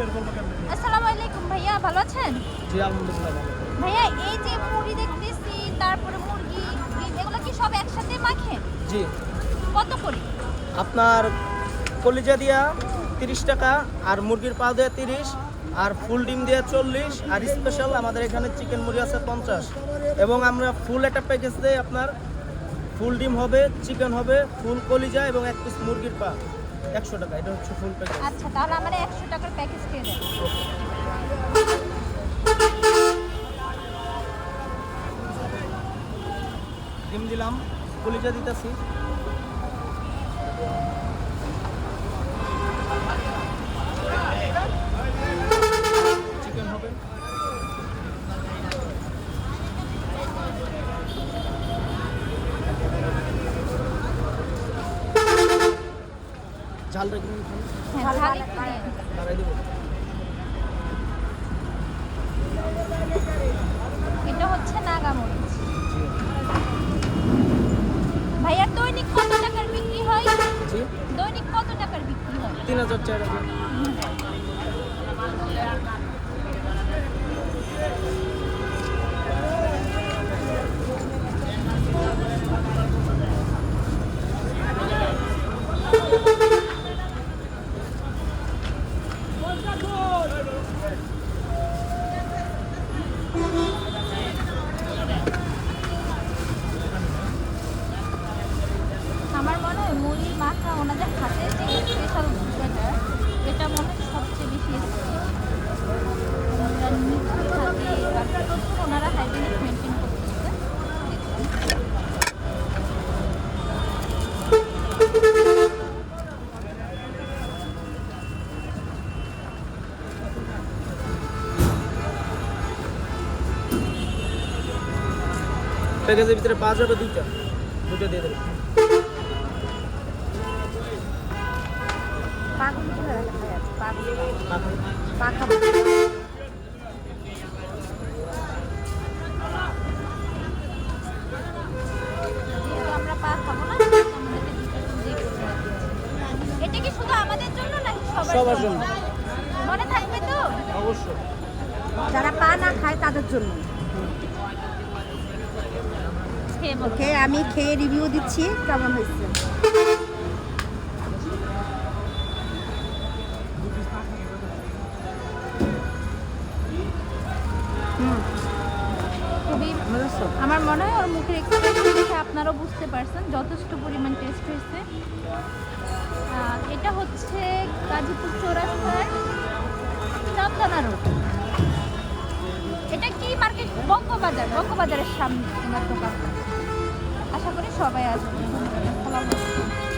আসসালামু আলাইকুম ভাইয়া ভালো আছেন? জি আলহামদুলিল্লাহ ভালো ভাইয়া এই যে মুড়ি দেখতেছি তারপরে মুরগি এগুলো কি সব একসাথে মাখে জি। কত করে? আপনার কলিজা দিয়া তিরিশ টাকা আর মুরগির পা দেওয়া তিরিশ আর ফুল ডিম দেওয়া চল্লিশ আর স্পেশাল আমাদের এখানে চিকেন মুরগি আছে পঞ্চাশ। এবং আমরা ফুল একটা প্যাকেজ দেই আপনার ফুল ডিম হবে চিকেন হবে ফুল কলিজা এবং এক পিস মুরগির পা। একশো টাকা এটা হচ্ছে ফুল প্যাকেজ আচ্ছা তাহলে আমার একশো টাকার ডিম দিলাম কলিজা দিতেছি। চিকেন হবে ঝাল রেখে দিন। খান। হ্যাঁ ঝাল দেবো এটা হচ্ছে নাগা মরিচ ভাইয়া দৈনিক কত টাকার বিক্রি হয় জি দৈনিক কত টাকার বিক্রি হয় তিন হাজার চার হাজার। আমার মনে হয় মুড়ি মাখা ওনাদের হাতে স্পেশাল এটা মনে হয় সবচেয়ে বেশি ওনারা হাইজেনিক মেনটেন করতেছে। প্যাকেজের ভিতরে পাওয়া যাবে দুইটা দুটো দিয়ে দেবেন এটা কি শুধু আমাদের জন্য নাকি সবার সবার জন্য। জন্য মনে থাকবে তো? অবশ্যই যারা পা না খায় তাদের জন্য। ওকে আমি খেয়ে রিভিউ দিচ্ছি কেমন হয়েছে? খুবই আমার মনে হয় ওর মুখের এক্সপ্রেশন দেখে আপনারাও বুঝতে পারছেন, যথেষ্ট পরিমাণ টেস্ট হয়েছে। এটা হচ্ছে গাজীপুর চৌরাস্তার রোড এটা কি মার্কেট বঙ্গবাজার, বঙ্গবাজারের সামনে আশা করি সবাই আসবে।